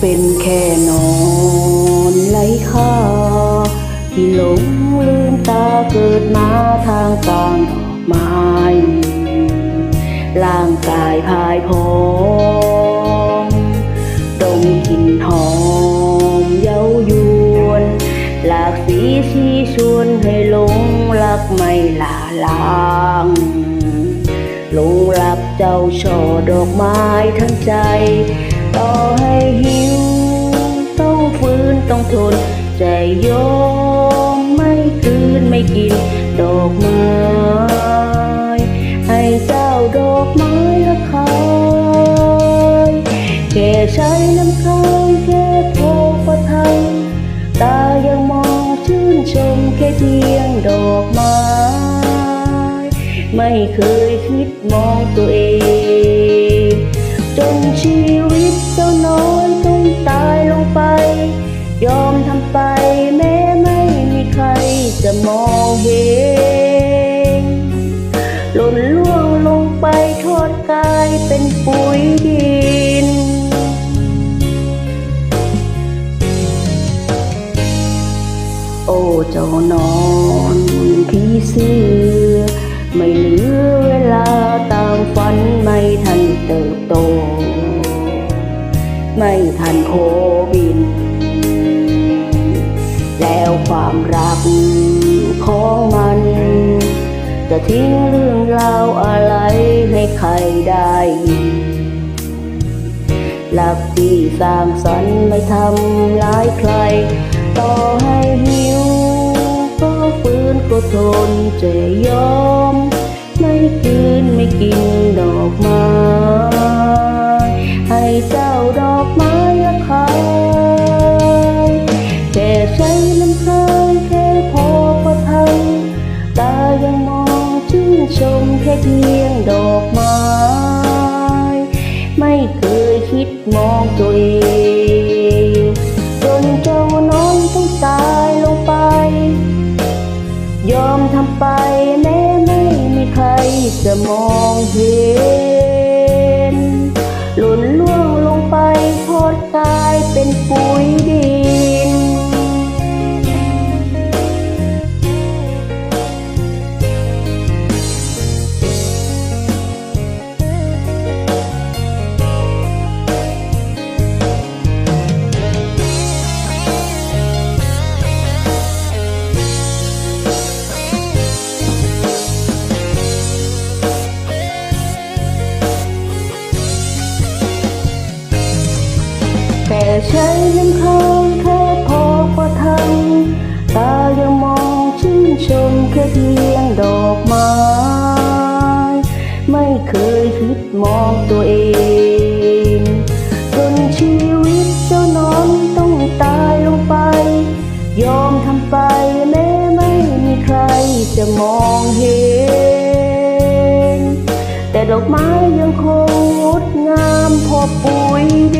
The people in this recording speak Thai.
เป็นแค่นอนไร้ค่าที่หลงลืมตาเกิดมาทางต่างดอกไม้ร่างกายพายพองดมกลิ่นหอมเย้ายวน หลากสีชี้ชวนให้หลงรักไม่ลาลางหลงรักเจ้าช่อดอกไม้ทั้งใจ ต่อให้หิว ต้องทน ใจยอมไม่คืนไม่กิน ดอกไม้ให้เจ้าดอกไม้ละคายแค่ใช้น้ำค้างแค่โทรประทังตายังมองชื่นชมแค่เพียงดอกไม้ไม่เคยคิดมองตัวเอง จนชีวิตเจ้าน้อยต้อง เจ้านอนพี่เสือไม่เหลือเวลาตามฝันไม่ทันเติบโต ไม่ทันโคบิน แล้วความรักของมัน จะทิ้งเรื่องราวอะไรให้ใครได้ยินรักที่สร้างสรรค์ไม่ทำร้ายใคร ทนจะยอม ไม่คืนไม่กินดอกไม้ให้เจ้าดอกไม้ละคายแค่ใช้ลำค้างแค่พอประทังตายังมองชื่นชมแค่เพียงดอกไม้ แค่ใช้น้ำค้างแค่พอประทัง ตายังมองชื่นชมแค่เพียงดอกไม้ ไม่เคยคิดมองตัวเองจนชีวิตเจ้าน้องต้องตายลงไป ยอมทำไปแม้ไม่มีใครจะมองเห็น แต่ดอกไม้ยังคงงดงามพอปุ๋ยดิ